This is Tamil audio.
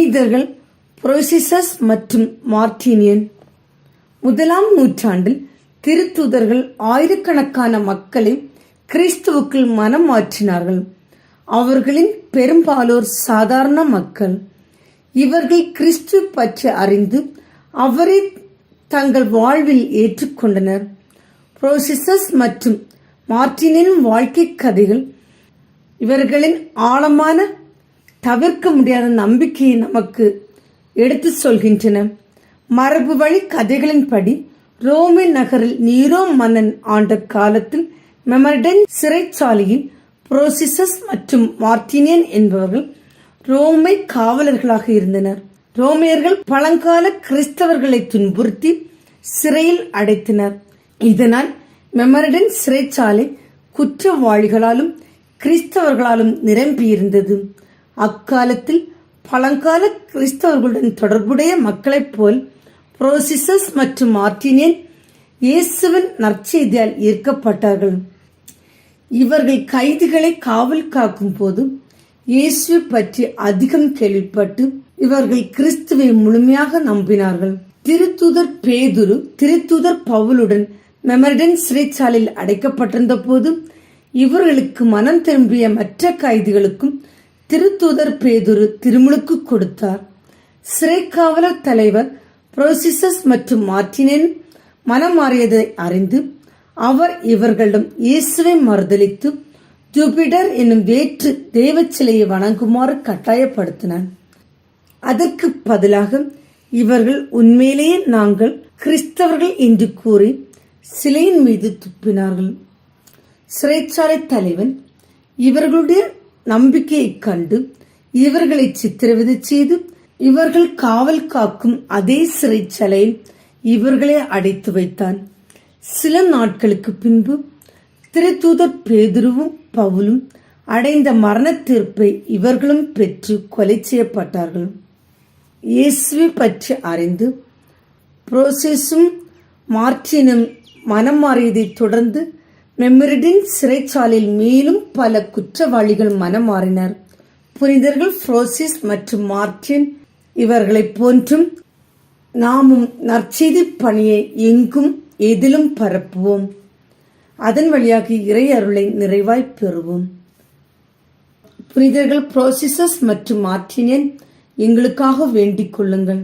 புனிதர்கள் புரோசிசஸ் மற்றும் மார்டினியன் முதலாம் நூற்றாண்டில் திருத்தூதர்கள் ஆயிரக்கணக்கான மக்களை கிறிஸ்துவுக்குள் மனம் மாற்றினார்கள். அவர்களின் பெரும்பாலோர் சாதாரண மக்கள். இவர்கள் கிறிஸ்து பற்றி அறிந்து அவரை தங்கள் வாழ்வில் ஏற்றுக்கொண்டனர். புரோசிசஸ் மற்றும் மார்டினின் வாழ்க்கை கதைகள் இவர்களின் ஆழமான தவிர்க்க முடியாத நம்பிக்கையை நமக்கு எடுத்து சொல்கின்றன. மரபு வழி கதைகளின்படி ரோமே நகரில் நீரோ மன்னன் ஆண்ட காலத்தில் மெமர்டன் சிறைச்சாலையில் புரோசிசஸ் மற்றும் மார்டினியன் என்பவர்கள் ரோமை காவலர்களாக இருந்தனர். ரோமியர்கள் பழங்கால கிறிஸ்தவர்களை துன்புறுத்தி சிறையில் அடைத்தனர். இதனால் மெமரடன் சிறைச்சாலை குற்றவாளிகளாலும் கிறிஸ்தவர்களாலும் நிரம்பியிருந்தது. அக்காலத்தில் பழங்கால கிறிஸ்தவர்களுடன் தொடர்புடைய மக்களைப் போல் புரோசிசஸ் மற்றும் மார்டினியன் இயேசுவின் நற்செய்தியால் ஈர்க்கப்பட்டார்கள். இவர்கள் கைதிகளை காவல் காக்கும் போது இயேசு பற்றி அதிகம் கேள்விப்பட்டு இவர்கள் கிறிஸ்துவை முழுமையாக நம்பினார்கள். திருத்தூதர் பேதுரு திருத்தூதர் பவுலுடன் மெமரிடன் சிறைச்சாலையில் அடைக்கப்பட்டிருந்த போது இவர்களுக்கு மனம் திரும்பிய மற்ற கைதிகளுக்கும் திருத்தூதர் பேதுரு திருமுழுக்கு கொடுத்தார். சிறை காவலர் தலைவர் புரோசிசஸ் மற்றும் மார்டினின் மனம் மாறியதை அறிந்து அவர் இவர்களிடம் இயேசுவை மறுதளித்து ஜூபிடர் என்னும் வேற்று தெய்வ சிலையை வணங்குமாறு கட்டாயப்படுத்தினார். அதற்கு பதிலாக இவர்கள் உண்மையிலேயே நாங்கள் கிறிஸ்தவர்கள் என்று கூறி சிலையின் மீது துப்பினார்கள். சிறைச்சாலை தலைவன் இவர்களுடைய நம்பிக்கையைக் கண்டு இவர்களை சித்திரவதை செய்து இவர்கள் காவல் காக்கும் அதே சிறைச்சாலையில் இவர்களை அடைத்து வைத்தான். சில நாட்களுக்கு பின்பு திருத்தூதர் பேதுருவும் பவுலும் அடைந்த மரண தீர்ப்பை இவர்களும் பெற்று கொலை செய்யப்பட்டார்கள். இயேசுவை பற்றி அறிந்து புரோசெஸும் மார்டினும் மனம் மாறியதைத் தொடர்ந்து மெமரிடின் சிறைச்சாலையில் மேலும் பல குற்றவாளிகள் மனம் மாறினர். புனிதர்கள் புரோசிஸ் மற்றும் மார்டின் இவர்களைப் போன்றும் நாமும் நற்செய்தி பணியை எங்கும் எதிலும் பரப்புவோம். அதன் வழியாக இறை அருளை நிறைவாய் பெறுவோம். புனிதர்கள் புரோசிசஸ் மற்றும் மார்டினியன் எங்களுக்காக வேண்டிக் கொள்ளுங்கள்.